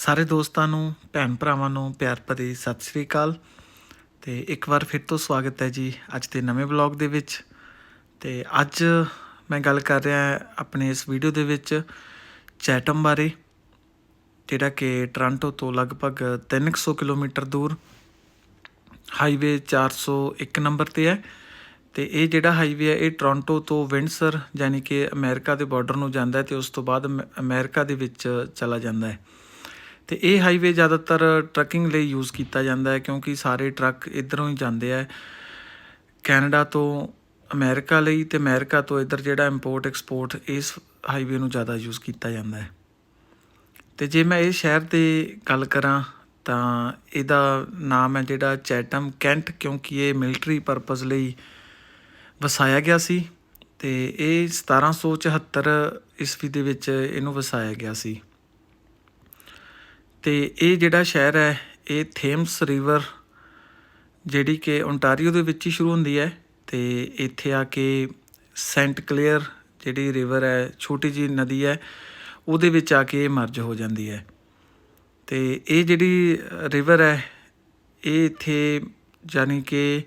ਸਾਰੇ ਦੋਸਤਾਂ ਨੂੰ, ਭੈਣ ਭਰਾਵਾਂ ਨੂੰ ਪਿਆਰ ਭਰੀ ਸਤਿ ਸ੍ਰੀ ਅਕਾਲ। ਤੇ ਇੱਕ ਵਾਰ ਫਿਰ ਤੋਂ ਸਵਾਗਤ ਹੈ ਜੀ ਅੱਜ ਦੇ ਨਵੇਂ ਵਲੌਗ ਦੇ ਵਿੱਚ। ਤੇ ਅੱਜ ਮੈਂ ਗੱਲ ਕਰ ਰਿਹਾ ਆਪਣੇ ਇਸ ਵੀਡੀਓ ਦੇ ਵਿੱਚ ਚੈਟਮ ਬਾਰੇ, ਜਿਹੜਾ ਕਿ ਟੋਰਾਂਟੋ ਤੋਂ ਲਗਭਗ 300 ਕਿਲੋਮੀਟਰ ਦੂਰ ਹਾਈਵੇ 401 ਨੰਬਰ ਤੇ ਹੈ। ਤੇ ਇਹ ਜਿਹੜਾ ਹਾਈਵੇ ਹੈ, ਇਹ ਟੋਰਾਂਟੋ ਤੋਂ ਵਿੰਡਸਰ ਯਾਨੀ ਕਿ ਅਮਰੀਕਾ ਦੇ ਬਾਰਡਰ ਨੂੰ ਜਾਂਦਾ ਹੈ ਤੇ ਉਸ ਤੋਂ ਬਾਅਦ ਅਮ- ਅਮਰੀਕਾ ਦੇ ਵਿੱਚ ਚਲਾ ਜਾਂਦਾ ਹੈ। ਤੇ ਇਹ ਹਾਈਵੇ ਜ਼ਿਆਦਾਤਰ ਟਰੱਕਿੰਗ ਲਈ ਯੂਜ਼ ਕੀਤਾ ਜਾਂਦਾ ਹੈ ਕਿਉਂਕਿ ਸਾਰੇ ਟਰੱਕ ਇਧਰੋਂ ਹੀ ਜਾਂਦੇ ਆ। ਕੈਨੇਡਾ ਤੋਂ ਅਮਰੀਕਾ ਲਈ ਤੇ ਅਮਰੀਕਾ ਤੋਂ ਇਧਰ ਜਿਹੜਾ ਇੰਪੋਰਟ ਐਕਸਪੋਰਟ ਇਸ ਹਾਈਵੇ ਨੂੰ ਜ਼ਿਆਦਾ ਯੂਜ਼ ਕੀਤਾ ਜਾਂਦਾ ਹੈ। ਤੇ ਜੇ ਮੈਂ ਇਹ ਸ਼ਹਿਰ ਦੀ ਗੱਲ ਕਰਾਂ ਤਾਂ ਇਹਦਾ ਨਾਮ ਹੈ ਜਿਹੜਾ ਚੈਟਮ ਕੈਂਟ ਕਿਉਂਕਿ ਇਹ ਮਿਲਟਰੀ ਪਰਪਸ ਲਈ ਵਸਾਇਆ ਗਿਆ ਸੀ ਤੇ ਇਹ 1774 ਈਸਵੀ ਦੇ ਵਿੱਚ ਇਹਨੂੰ ਵਸਾਇਆ ਗਿਆ ਸੀ। ਤੇ ਇਹ ਜਿਹੜਾ ਸ਼ਹਿਰ ਹੈ, ਇਹ ਥੇਮਸ ਰਿਵਰ ਜਿਹੜੀ ਕਿ ਓਨਟਾਰੀਓ ਦੇ ਵਿੱਚ ਹੀ ਸ਼ੁਰੂ ਹੁੰਦੀ ਹੈ ਤੇ ਇੱਥੇ ਆ ਕੇ ਸੈਂਟ ਕਲੀਅਰ ਜਿਹੜੀ ਰਿਵਰ ਹੈ, ਛੋਟੀ ਜੀ ਨਦੀ ਹੈ, ਉਹਦੇ ਵਿੱਚ ਆ ਕੇ ਇਹ ਮਰਜ ਹੋ ਜਾਂਦੀ ਹੈ। ਤੇ ਇਹ ਜਿਹੜੀ ਰਿਵਰ ਹੈ, ਇਹ ਇੱਥੇ ਯਾਨੀ ਕਿ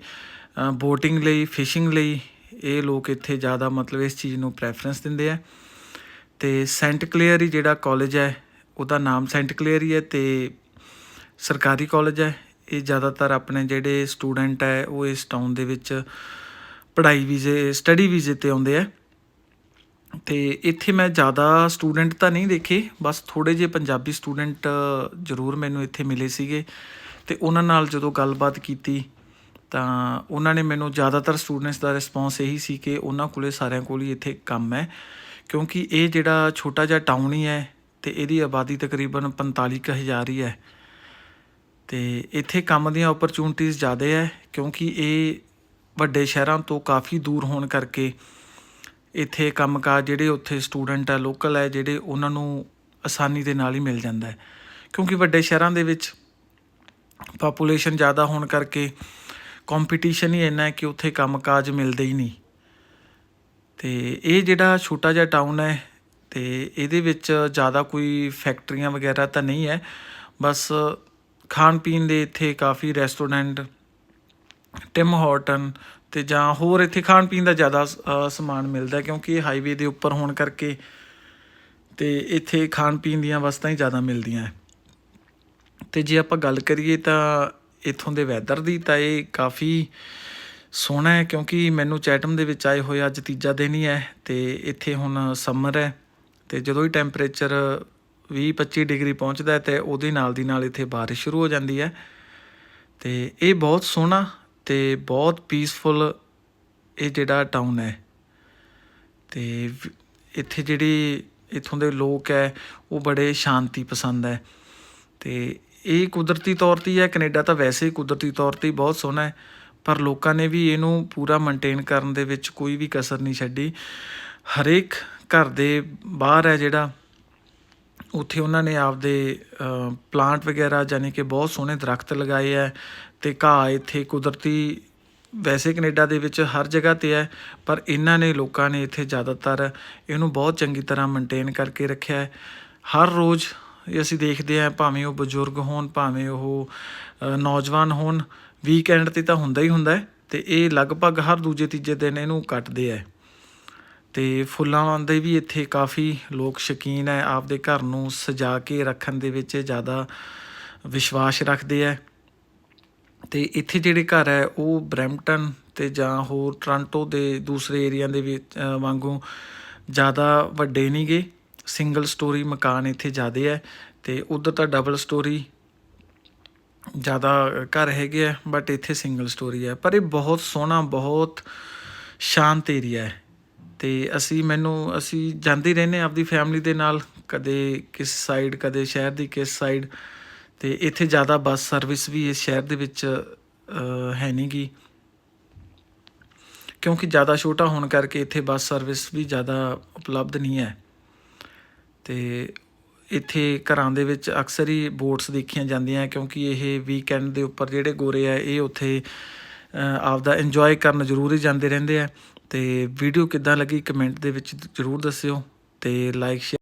ਬੋਟਿੰਗ ਲਈ ਫਿਸ਼ਿੰਗ ਲਈ ਇਹ ਲੋਕ ਇੱਥੇ ਜ਼ਿਆਦਾ ਮਤਲਬ ਇਸ ਚੀਜ਼ ਨੂੰ ਪ੍ਰੈਫਰੈਂਸ ਦਿੰਦੇ ਆ। ਤੇ ਸੈਂਟ ਕਲੇਅਰ ਹੀ ਜਿਹੜਾ ਕਾਲਜ ਹੈ ਉਹਦਾ ਨਾਮ ਸੈਂਟ ਕਲੀਅਰ ਹੀ ਹੈ ਤੇ ਸਰਕਾਰੀ ਕਾਲਜ ਹੈ। ਇਹ ਜ਼ਿਆਦਾਤਰ ਆਪਣੇ ਜਿਹੜੇ ਸਟੂਡੈਂਟ ਹੈ, ਉਹ ਇਸ ਟਾਊਨ ਦੇ ਵਿੱਚ ਪੜ੍ਹਾਈ ਵੀਜ਼ੇ ਸਟੱਡੀ ਵੀਜ਼ੇ ਤੇ ਆਉਂਦੇ ਆ। ਤੇ ਇੱਥੇ ਮੈਂ ਜ਼ਿਆਦਾ ਸਟੂਡੈਂਟ ਤਾਂ ਨਹੀਂ ਦੇਖੇ, ਬਸ ਥੋੜੇ ਜਿਹੇ ਪੰਜਾਬੀ ਸਟੂਡੈਂਟ ਜ਼ਰੂਰ ਮੈਨੂੰ ਇੱਥੇ ਮਿਲੇ ਸੀਗੇ। ਤੇ ਉਹਨਾਂ ਨਾਲ ਜਦੋਂ ਗੱਲਬਾਤ ਕੀਤੀ, ਤਾਂ ਉਹਨਾਂ ਨੇ ਮੈਨੂੰ ਜ਼ਿਆਦਾਤਰ ਸਟੂਡੈਂਟਸ ਦਾ ਰਿਸਪੌਂਸ ਇਹੀ ਸੀ ਕਿ ਉਹਨਾਂ ਕੋਲੇ ਸਾਰਿਆਂ ਕੋਲ ਹੀ ਇੱਥੇ ਕੰਮ ਹੈ। ਕਿਉਂਕਿ ਇਹ ਜਿਹੜਾ ਛੋਟਾ ਜਿਹਾ ਟਾਊਨ ਹੀ ਹੈ ਤੇ ਇਹਦੀ ਆਬਾਦੀ ਤਕਰੀਬਨ 45000 ਹੀ ਹੈ। ਤੇ ਇੱਥੇ ਕੰਮ ਦੀਆਂ ਓਪਰਚੁਨਿਟੀਆਂ ਜ਼ਿਆਦਾ ਹੈ ਕਿਉਂਕਿ ਇਹ ਵੱਡੇ ਸ਼ਹਿਰਾਂ ਤੋਂ ਕਾਫੀ ਦੂਰ ਹੋਣ ਕਰਕੇ ਇੱਥੇ ਕੰਮਕਾਜ ਜਿਹੜੇ ਉੱਥੇ ਸਟੂਡੈਂਟ ਹੈ ਲੋਕਲ ਹੈ ਜਿਹੜੇ ਉਹਨਾਂ ਨੂੰ ਆਸਾਨੀ ਦੇ ਨਾਲ ਹੀ ਮਿਲ ਜਾਂਦਾ ਹੈ। ਕਿਉਂਕਿ ਵੱਡੇ ਸ਼ਹਿਰਾਂ ਦੇ ਵਿੱਚ ਪਾਪੂਲੇਸ਼ਨ ਜ਼ਿਆਦਾ ਹੋਣ ਕਰਕੇ ਕੰਪੀਟੀਸ਼ਨ ਹੀ ਇੰਨਾ ਹੈ ਕਿ ਉੱਥੇ ਕੰਮਕਾਜ ਮਿਲਦੇ ਹੀ ਨਹੀਂ। ਤੇ ਇਹ ਜਿਹੜਾ ਛੋਟਾ ਜਿਹਾ ਟਾਊਨ ਹੈ ਤੇ ਇਹਦੇ ਵਿੱਚ ਜ਼ਿਆਦਾ ਕੋਈ ਫੈਕਟਰੀਆਂ ਵਗੈਰਾ ਤਾਂ ਨਹੀਂ ਹੈ। ਬਸ ਖਾਣ ਪੀਣ ਦੇ ਇੱਥੇ ਕਾਫੀ ਰੈਸਟੋਰੈਂਟ ਟਿਮ ਹਾਰਟਨ ਤੇ ਜਾਂ ਹੋਰ ਇੱਥੇ ਖਾਣ ਪੀਣ ਦਾ ਜ਼ਿਆਦਾ ਸਮਾਨ ਮਿਲਦਾ ਕਿਉਂਕਿ ਇਹ ਹਾਈਵੇ ਦੇ ਉੱਪਰ ਹੋਣ ਕਰਕੇ ਤੇ ਇੱਥੇ ਖਾਣ ਪੀਣ ਦੀਆਂ ਵਸਤਾਂ ਹੀ ਜ਼ਿਆਦਾ ਮਿਲਦੀਆਂ ਹੈ। ਤੇ ਜੇ ਆਪਾਂ ਗੱਲ ਕਰੀਏ ਤਾਂ ਇਥੋਂ ਦੇ ਵੈਦਰ ਦੀ ਤਾਂ ਇਹ ਕਾਫੀ ਸੋਹਣਾ ਹੈ ਕਿਉਂਕਿ ਮੈਨੂੰ ਚੈਟਮ ਦੇ ਵਿੱਚ ਆਏ ਹੋਏ ਅੱਜ ਤੀਜਾ ਦਿਨ ਹੀ ਹੈ ਤੇ ਇੱਥੇ ਹੁਣ ਸਮਰ ਹੈ। ਤੇ ਜਦੋਂ ਹੀ ਟੈਂਪਰੇਚਰ 20-25 ਡਿਗਰੀ ਪਹੁੰਚਦਾ ਹੈ ਤੇ ਉਹਦੇ ਨਾਲ ਦੀ ਨਾਲ ਇੱਥੇ ਬਾਰਿਸ਼ ਸ਼ੁਰੂ ਹੋ ਜਾਂਦੀ ਹੈ। ਤੇ ਇਹ ਬਹੁਤ ਸੋਹਣਾ ਤੇ ਬਹੁਤ ਪੀਸਫੁਲ ਇਹ ਜਿਹੜਾ ਟਾਊਨ ਹੈ। ਤੇ ਇੱਥੇ ਜਿਹੜੀ ਇੱਥੋਂ ਦੇ ਲੋਕ ਹੈ, ਉਹ ਬੜੇ ਸ਼ਾਂਤੀ ਪਸੰਦ ਹੈ। ਤੇ ਇਹ ਕੁਦਰਤੀ ਤੌਰ ਤੇ ਹੈ ਕੈਨੇਡਾ ਤਾਂ ਵੈਸੇ ਹੀ ਕੁਦਰਤੀ ਤੌਰ ਤੇ ਹੀ ਬਹੁਤ ਸੋਹਣਾ ਹੈ, ਪਰ ਲੋਕਾਂ ਨੇ ਵੀ ਇਹਨੂੰ ਪੂਰਾ ਮੇਨਟੇਨ ਕਰਨ ਦੇ ਵਿੱਚ ਕੋਈ ਵੀ ਕਸਰ ਨਹੀਂ ਛੱਡੀ। ਹਰੇਕ ਘਰ ਦੇ ਬਾਹਰ ਹੈ ਜਿਹੜਾ, ਉੱਥੇ ਉਹਨਾਂ ਨੇ ਆਪਦੇ ਪਲਾਂਟ ਵਗੈਰਾ ਯਾਨੀ ਕਿ ਬਹੁਤ ਸੋਹਣੇ ਦਰਖਤ ਲਗਾਏ ਹੈ ਤੇ ਘਾਹ ਇੱਥੇ ਕੁਦਰਤੀ, ਵੈਸੇ ਕੈਨੇਡਾ ਦੇ ਵਿੱਚ ਹਰ ਜਗ੍ਹਾ ਤੇ ਹੈ, ਪਰ ਇਹਨਾਂ ਨੇ ਲੋਕਾਂ ਨੇ ਇੱਥੇ ਜ਼ਿਆਦਾਤਰ ਇਹਨੂੰ ਬਹੁਤ ਚੰਗੀ ਤਰ੍ਹਾਂ ਮੇਨਟੇਨ ਕਰਕੇ ਰੱਖਿਆ ਹੈ। ਹਰ ਰੋਜ਼ ਇਹ ਅਸੀਂ ਦੇਖਦੇ ਹਾਂ, ਭਾਵੇਂ ਉਹ ਬਜ਼ੁਰਗ ਹੋਣ, ਭਾਵੇਂ ਉਹ ਨੌਜਵਾਨ ਹੋਣ ਵੀਕਐਂਡ ਤੇ ਤਾਂ ਹੁੰਦਾ ਹੀ ਹੁੰਦਾ ਹੈ ਤੇ ਇਹ ਲਗਭਗ ਹਰ ਦੂਜੇ ਤੀਜੇ ਦਿਨ ਇਹਨੂੰ ਕੱਟਦੇ ਹੈ। ਤੇ ਫੁੱਲਾਂ ਦੇ ਵੀ ਇੱਥੇ ਕਾਫੀ ਲੋਕ ਸ਼ੌਕੀਨ ਹੈ ਆਪਦੇ ਘਰ ਨੂੰ ਸਜਾ ਕੇ ਰੱਖਣ ਦੇ ਵਿੱਚ ਜ਼ਿਆਦਾ ਵਿਸ਼ਵਾਸ ਰੱਖਦੇ ਹੈ ਤੇ ਇੱਥੇ ਜਿਹੜੇ ਘਰ ਹੈ ਉਹ ਬਰੈਂਪਟਨ ਤੇ ਜਾਂ ਹੋਰ ਟੋਰਾਂਟੋ ਦੇ ਦੂਸਰੇ ਏਰੀਆ ਦੇ ਵਿੱਚ ਵਾਂਗੂ ਜ਼ਿਆਦਾ ਵੱਡੇ ਨਹੀਂਗੇ। ਸਿੰਗਲ ਸਟੋਰੀ ਮਕਾਨ ਇੱਥੇ ਜ਼ਿਆਦੇ ਹੈ ਤੇ ਉਧਰ ਤਾਂ ਡਬਲ ਸਟੋਰੀ ਜ਼ਿਆਦਾ ਘਰ ਹੈਗੇ ਆ ਬਟ ਇੱਥੇ ਸਿੰਗਲ ਸਟੋਰੀ ਹੈ ਪਰ ਇਹ ਬਹੁਤ ਸੋਹਣਾ, ਬਹੁਤ ਸ਼ਾਂਤ ਏਰੀਆ ਹੈ ਤੇ ਅਸੀਂ ਮੈਨੂੰ ਅਸੀਂ ਜਾਂਦੇ ਹੀ ਰਹਿੰਦੇ ਹਾਂ ਆਪਦੀ ਫੈਮਿਲੀ ਦੇ ਨਾਲ ਕਦੇ ਕਿਸ ਸਾਈਡ ਕਦੇ ਸ਼ਹਿਰ ਦੀ ਕਿਸ ਸਾਈਡ ਤੇ ਇੱਥੇ ਜ਼ਿਆਦਾ ਬੱਸ ਸਰਵਿਸ ਵੀ ਇਸ ਸ਼ਹਿਰ ਦੇ ਵਿੱਚ ਅ, ਹੈ ਨਹੀਂਗੀ ਕਿਉਂਕਿ ਜ਼ਿਆਦਾ ਛੋਟਾ ਹੋਣ ਕਰਕੇ ਇੱਥੇ ਬੱਸ ਸਰਵਿਸ ਵੀ ਜ਼ਿਆਦਾ ਉਪਲਬਧ ਨਹੀਂ ਹੈ। ਤੇ ਇੱਥੇ ਘਰਾਂ ਦੇ ਵਿੱਚ ਅਕਸਰ ਹੀ ਬੋਟਸ ਦੇਖੀਆਂ ਜਾਂਦੀਆਂ ਕਿਉਂਕਿ ਇਹ ਵੀਕਐਂਡ ਦੇ ਉੱਪਰ ਜਿਹੜੇ ਗੋਰੇ ਆ ਇਹ ਉੱਥੇ ਆਪਦਾ ਇੰਜੋਏ ਕਰਨ ਜ਼ਰੂਰ ਹੀ ਜਾਂਦੇ ਰਹਿੰਦੇ ਆ ਤੇ ਵੀਡੀਓ ਕਿੱਦਾਂ ਲੱਗੀ ਕਮੈਂਟ ਦੇ ਵਿੱਚ ਜ਼ਰੂਰ ਦੱਸਿਓ ਤੇ ਲਾਈਕ